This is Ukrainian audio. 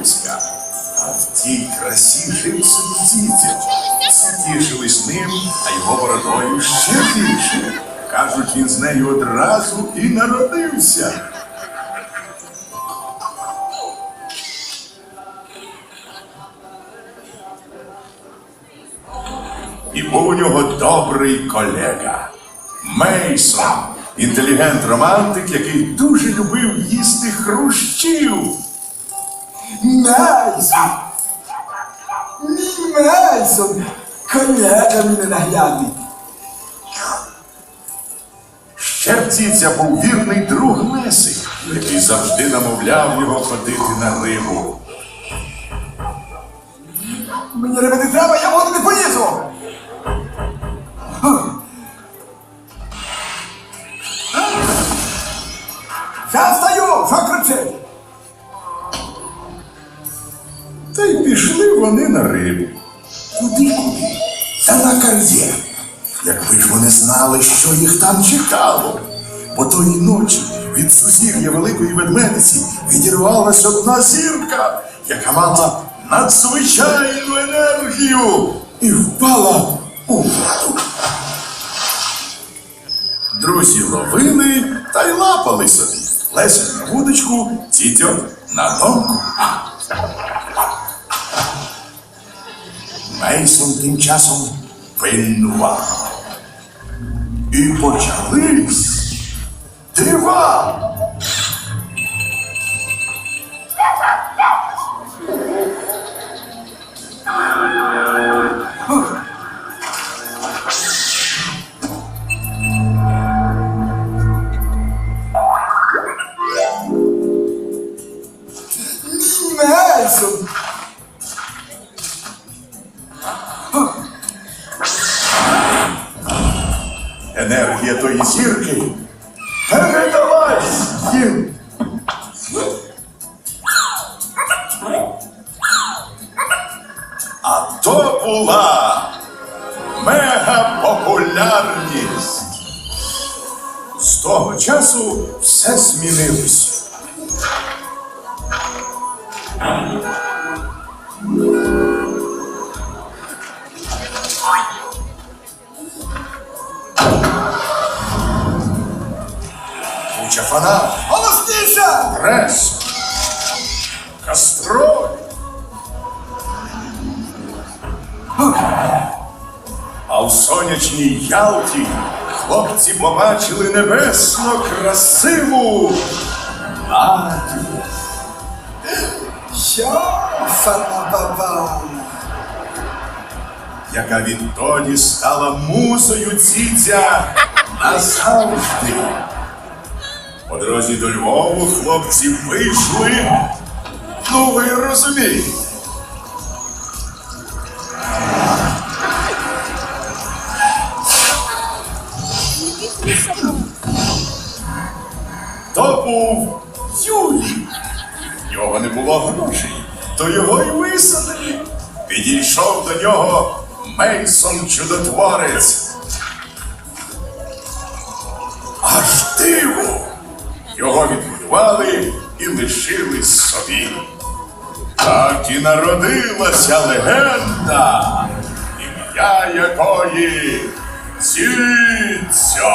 близька. А в тій красі жив собі дітя. Тішились ним, а його бородою ще більше. Кажуть, він з нею одразу і народився. І був у нього добрий колега Мейсон, інтелігент-романтик, який дуже любив їсти хрущів. Мейсон! Мій Мейсон! Колега мій ненаглядний! Ще в ціця був вірний друг Месик, який завжди намовляв його ходити на рибу. Мені риби не треба, я воду не полізу! Й пішли вони на рибу. Куди куди? Та на кар'єр. Якби ж вони знали, що їх там чекало. Бо тої ночі від сусір'я великої ведмедиці відірвалась одна зірка, яка мала надзвичайну енергію і впала у воду. Друзі ловили та й лапали собі. Леся на вудочку, тітьо на донку. Мейсон тим часом винував. І почались дива. Енергія тої зірки передалась їм. А то була мегапопулярність. З того часу все змінилось. Куча фанат, Голосніше! прес, кастроль. А в сонячній Ялті хлопці побачили небесно красиву Надю. Що, фана-баба? яка відтоді стала музою ціця назавжди. По дорозі до Львову хлопці вийшли. Ну, ви розумієте. То був Юрій. В нього не було грошей, то його й висадили. Підійшов до нього Мейсон чудотворець. Аж диво! Його відбудували і лишили собі. Так і народилася легенда, ім'я якої Ціця.